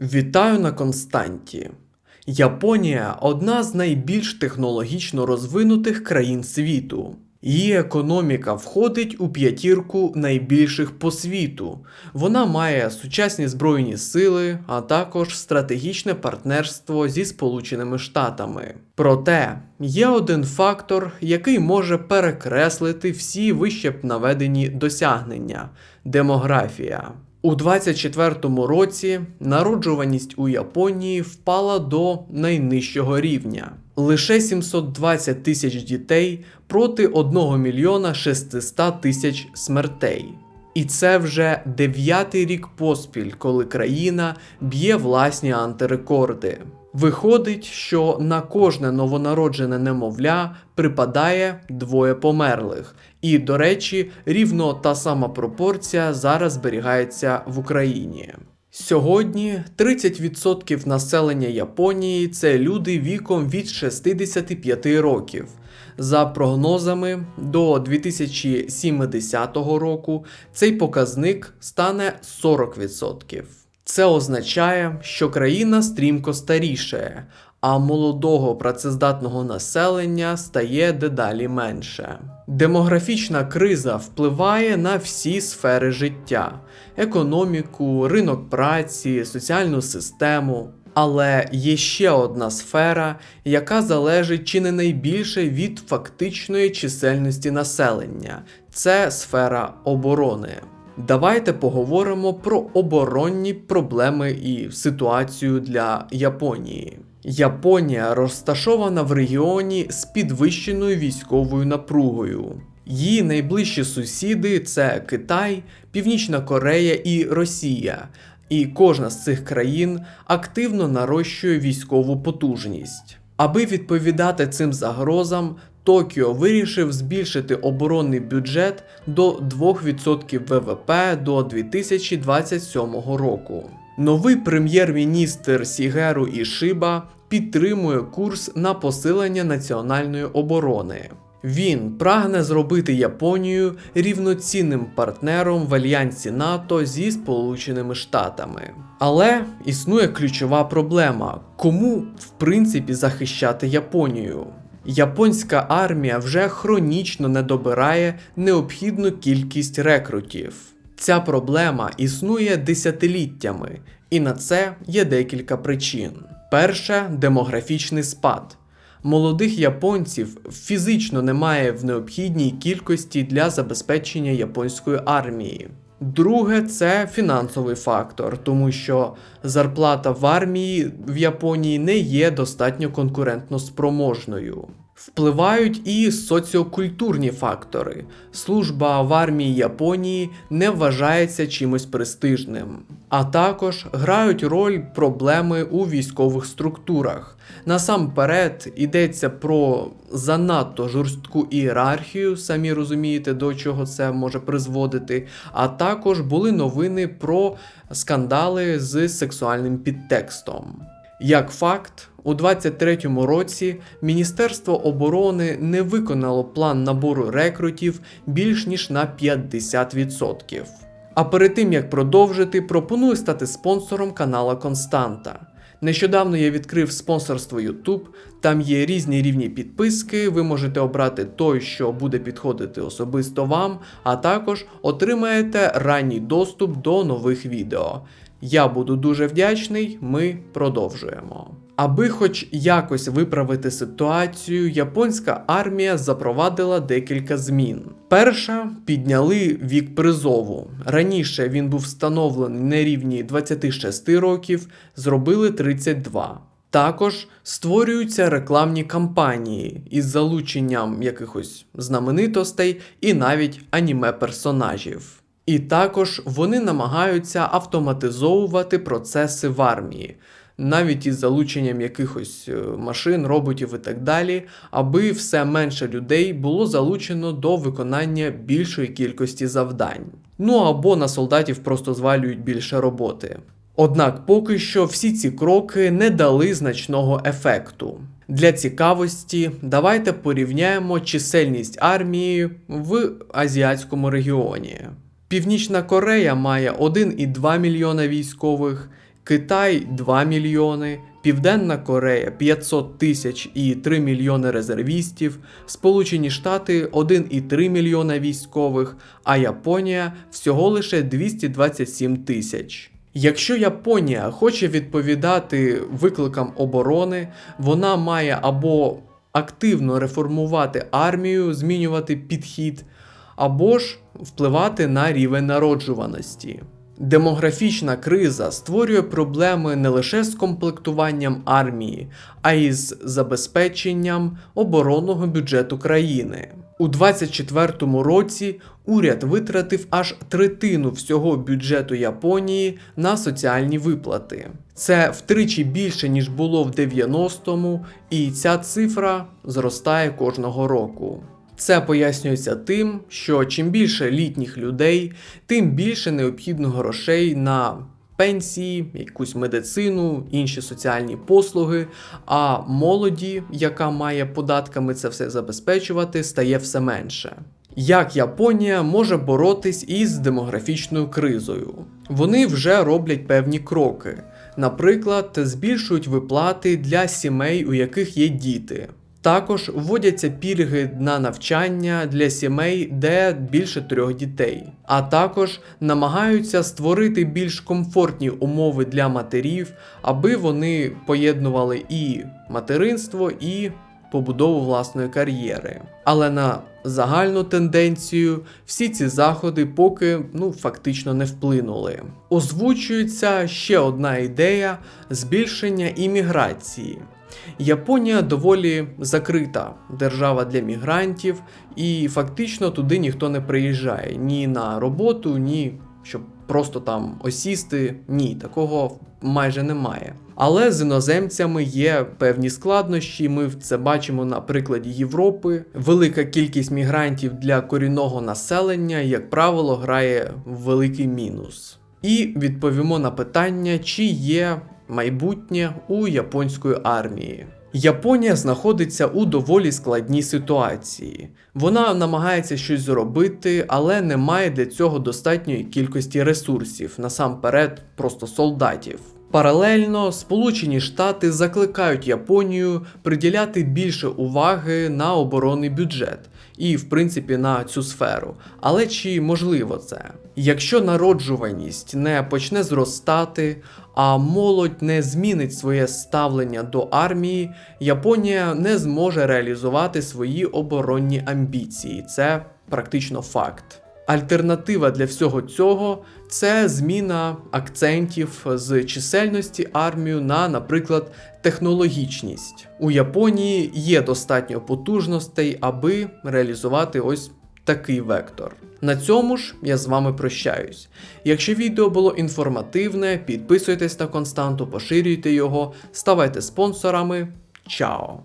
Вітаю на Константі. Японія одна з найбільш технологічно розвинутих країн світу. Її економіка входить у п'ятірку найбільших по світу. Вона має сучасні збройні сили, а також стратегічне партнерство зі Сполученими Штатами. Проте є один фактор, який може перекреслити всі вище б наведені досягнення демографія. У 24-му році народжуваність у Японії впала до найнижчого рівня. Лише 720 тисяч дітей проти 1 мільйона 600 тисяч смертей. І це вже дев'ятий рік поспіль, коли країна б'є власні антирекорди. Виходить, що на кожне новонароджене немовля припадає двоє померлих. І, до речі, рівно та сама пропорція зараз зберігається в Україні. Сьогодні 30% населення Японії це люди віком від 65 років. За прогнозами, до 2070 року цей показник стане 40%. Це означає, що країна стрімко старішає, а молодого працездатного населення стає дедалі менше. Демографічна криза впливає на всі сфери життя: економіку, ринок праці, соціальну систему. Але є ще одна сфера, яка залежить чи не найбільше від фактичної чисельності населення це сфера оборони. Давайте поговоримо про оборонні проблеми і ситуацію для Японії. Японія розташована в регіоні з підвищеною військовою напругою. Її найближчі сусіди це Китай, Північна Корея і Росія. І кожна з цих країн активно нарощує військову потужність. Аби відповідати цим загрозам, Токіо вирішив збільшити оборонний бюджет до 2% ВВП до 2027 року. Новий прем'єр-міністр Сігеру Ішиба підтримує курс на посилення національної оборони. Він прагне зробити Японію рівноцінним партнером в альянсі НАТО зі Сполученими Штатами. Але існує ключова проблема: кому в принципі захищати Японію? Японська армія вже хронічно не добирає необхідну кількість рекрутів. Ця проблема існує десятиліттями, і на це є декілька причин. Перше демографічний спад. Молодих японців фізично немає в необхідній кількості для забезпечення японської армії. Друге, це фінансовий фактор, тому що зарплата в армії в Японії не є достатньо конкурентно спроможною. Впливають і соціокультурні фактори. Служба в армії Японії не вважається чимось престижним. А також грають роль проблеми у військових структурах. Насамперед йдеться про занадто жорстку ієрархію, самі розумієте, до чого це може призводити. А також були новини про скандали з сексуальним підтекстом. Як факт, у 23-му році Міністерство оборони не виконало план набору рекрутів більш ніж на 50%. А перед тим як продовжити, пропоную стати спонсором канала Константа. Нещодавно я відкрив спонсорство YouTube, там є різні рівні підписки, ви можете обрати той, що буде підходити особисто вам, а також отримаєте ранній доступ до нових відео. Я буду дуже вдячний, ми продовжуємо. Аби хоч якось виправити ситуацію, японська армія запровадила декілька змін. Перша підняли вік призову. Раніше він був встановлений на рівні 26 років, зробили 32. Також створюються рекламні кампанії із залученням якихось знаменитостей і навіть аніме персонажів. І також вони намагаються автоматизовувати процеси в армії, навіть із залученням якихось е, машин, роботів і так далі, аби все менше людей було залучено до виконання більшої кількості завдань. Ну або на солдатів просто звалюють більше роботи. Однак поки що всі ці кроки не дали значного ефекту. Для цікавості давайте порівняємо чисельність армії в азіатському регіоні. Північна Корея має 1,2 мільйона військових, Китай 2 мільйони, Південна Корея 500 тисяч і 3 мільйони резервістів, Сполучені Штати 1,3 мільйона військових, а Японія всього лише 227 тисяч. Якщо Японія хоче відповідати викликам оборони, вона має або активно реформувати армію, змінювати підхід, або ж впливати на рівень народжуваності. Демографічна криза створює проблеми не лише з комплектуванням армії, а й з забезпеченням оборонного бюджету країни. У 2024 році уряд витратив аж третину всього бюджету Японії на соціальні виплати. Це втричі більше ніж було в 90-му, і ця цифра зростає кожного року. Це пояснюється тим, що чим більше літніх людей, тим більше необхідно грошей на пенсії, якусь медицину, інші соціальні послуги. А молоді, яка має податками це все забезпечувати, стає все менше. Як Японія може боротись із демографічною кризою? Вони вже роблять певні кроки. Наприклад, збільшують виплати для сімей, у яких є діти. Також вводяться пільги на навчання для сімей, де більше трьох дітей, а також намагаються створити більш комфортні умови для матерів, аби вони поєднували і материнство, і побудову власної кар'єри. Але на загальну тенденцію всі ці заходи поки ну фактично не вплинули. Озвучується ще одна ідея збільшення імміграції. Японія доволі закрита держава для мігрантів, і фактично туди ніхто не приїжджає ні на роботу, ні щоб просто там осісти. Ні, такого майже немає. Але з іноземцями є певні складнощі. Ми це бачимо на прикладі Європи. Велика кількість мігрантів для корінного населення, як правило, грає великий мінус. І відповімо на питання, чи є майбутнє у японської армії. Японія знаходиться у доволі складній ситуації. Вона намагається щось зробити, але не має для цього достатньої кількості ресурсів, насамперед, просто солдатів. Паралельно Сполучені Штати закликають Японію приділяти більше уваги на оборонний бюджет і, в принципі, на цю сферу. Але чи можливо це? Якщо народжуваність не почне зростати, а молодь не змінить своє ставлення до армії, Японія не зможе реалізувати свої оборонні амбіції. Це практично факт. Альтернатива для всього цього це зміна акцентів з чисельності армію на, наприклад, технологічність. У Японії є достатньо потужностей, аби реалізувати ось такий вектор. На цьому ж я з вами прощаюсь. Якщо відео було інформативне, підписуйтесь на константу, поширюйте його, ставайте спонсорами. Чао!